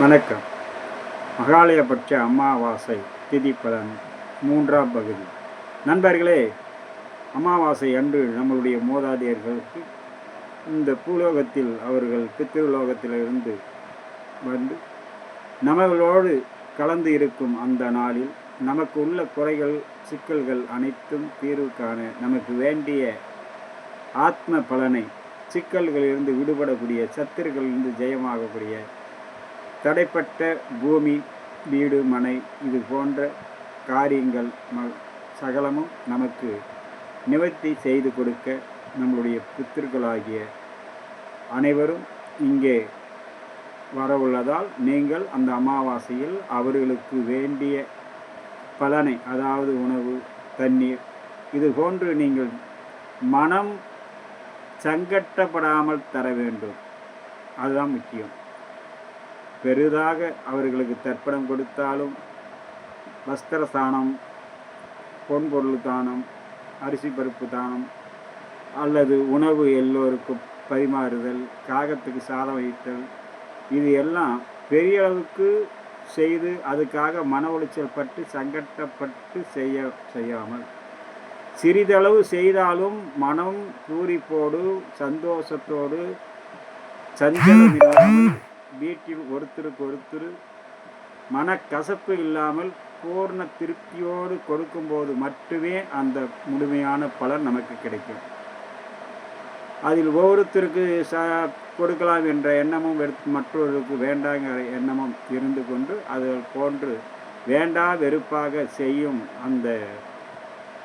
வணக்கம். மகாலயபட்ச அமாவாசை திதி பலன் மூன்றாம் பகுதி. நண்பர்களே அமாவாசை அன்று நம்மளுடைய மோதாதையர்களுக்கு இந்த பூலோகத்தில் அவர்கள் பித்திருலோகத்திலிருந்து வந்து நம்மளோடு கலந்து இருக்கும் அந்த நாளில் நமக்கு உள்ள குறைகள் சிக்கல்கள் அனைத்தும் தீர்வு காண நமக்கு வேண்டிய ஆத்ம பலனை சிக்கல்களிலிருந்து விடுபடக்கூடிய சத்திர்களிலிருந்து ஜெயமாகக்கூடிய தடைப்பட்ட பூமி வீடு மனை இது போன்ற காரியங்கள் ம சகலமும் நமக்கு நிவர்த்தி செய்து கொடுக்க நம்மளுடைய புத்திர்களாகிய அனைவரும் இங்கே வரவுள்ளதால் நீங்கள் அந்த அமாவாசையில் அவர்களுக்கு வேண்டிய பலனை அதாவது உணவு தண்ணீர் இது போன்று நீங்கள் மனம் சங்கட்டப்படாமல் தர வேண்டும். அதுதான் முக்கியம். பெரிதாக அவர்களுக்கு தர்ப்பணம் கொடுத்தாலும் வஸ்திர தானம் பொன் பொருள் தானம் அரிசி பருப்பு தானம் அல்லது உணவு எல்லோருக்கும் பரிமாறுதல் காகத்துக்கு சாதம் வைத்தல் இது எல்லாம் பெரிய அளவுக்கு செய்து அதுக்காக மன உளைச்சல் பட்டு சங்கட்டப்பட்டு செய்ய செய்யாமல். சிறிதளவு செய்தாலும் மனம் பூரிப்போடு சந்தோஷத்தோடு சஞ்சலம் இல்லாமல் வீட்டில் ஒருத்தருக்கு ஒருத்தர் மனக்கசப்பு இல்லாமல் பூர்ண திருப்தியோடு கொடுக்கும்போது மட்டுமே அந்த முழுமையான பலன் நமக்கு கிடைக்கும். அதில் ஒவ்வொருத்தருக்கு ச கொடுக்கலாம் என்ற எண்ணமும் எடுத்து மற்றொருக்கு வேண்டாங்கிற எண்ணமும் இருந்து கொண்டு அது போன்று வேண்டா வெறுப்பாக செய்யும் அந்த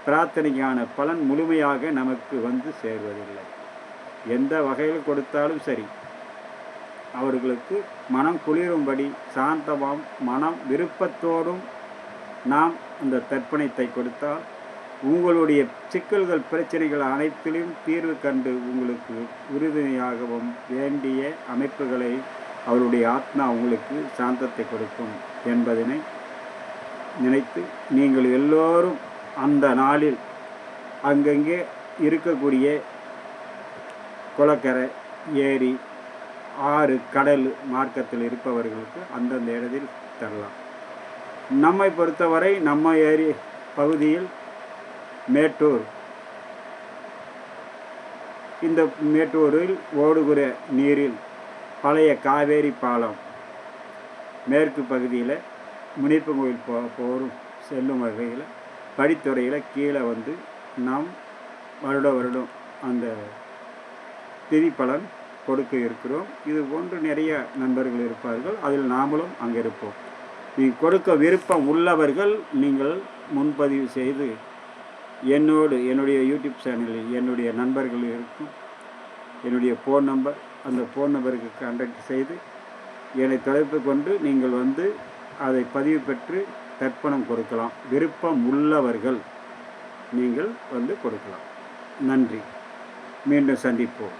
பிரார்த்தனைக்கான பலன் முழுமையாக நமக்கு வந்து சேர்வதில்லை. எந்த வகையில் கொடுத்தாலும் சரி. அவர்களுக்கு மனம் குளிரும்படி சாந்தமாம் மனம் விருப்பத்தோடும் நாம் அந்த தர்ப்பணத்தை கொடுத்தால் உங்களுடைய சிக்கல்கள் பிரச்சனைகள் அனைத்திலும் தீர்வு கண்டு உங்களுக்கு உறுதுணையாகவும் வேண்டிய அமைப்புகளை அவருடைய ஆத்மா உங்களுக்கு சாந்தத்தை கொடுக்கும் என்பதனை நினைத்து நீங்கள் எல்லோரும் அந்த நாளில் அங்கங்கே இருக்கக்கூடிய குளக்கரை ஏரி ஆறு கடல் மார்க்கத்தில் இருப்பவர்களுக்கு அந்தந்த இடத்தில் தரலாம். நம்மை பொறுத்தவரை நம்ம ஏரி பகுதியில் மேட்டூர் இந்த மேட்டூரில் ஓடுகிற நீரில் பழைய காவேரி பாலம் மேற்கு பகுதியில் முனிப்பு கோயில் போ போரும் செல்லும் வகையில் படித்துறையில் கீழே வந்து நாம் வருட வருடம் அந்த திதிப்பலன் கொடுக்க இருக்கிறோம். இது போன்று நிறைய நண்பர்கள் இருப்பார்கள். அதில் நாமளும் அங்கே இருப்போம் நீ கொடுக்க விருப்பம் உள்ளவர்கள் நீங்கள் முன்பதிவு செய்து என்னோடு என்னுடைய யூடியூப் சேனலில் என்னுடைய நண்பர்கள் இருக்கும். என்னுடைய ஃபோன் நம்பர் அந்த ஃபோன் நம்பருக்கு கான்டாக்ட் செய்து என்னை தொடர்பு கொண்டு நீங்கள் வந்து அதை பதிவு பெற்று தர்ப்பணம் கொடுக்கலாம். விருப்பம் உள்ளவர்கள் நீங்கள் வந்து கொடுக்கலாம். நன்றி. மீண்டும் சந்திப்போம்.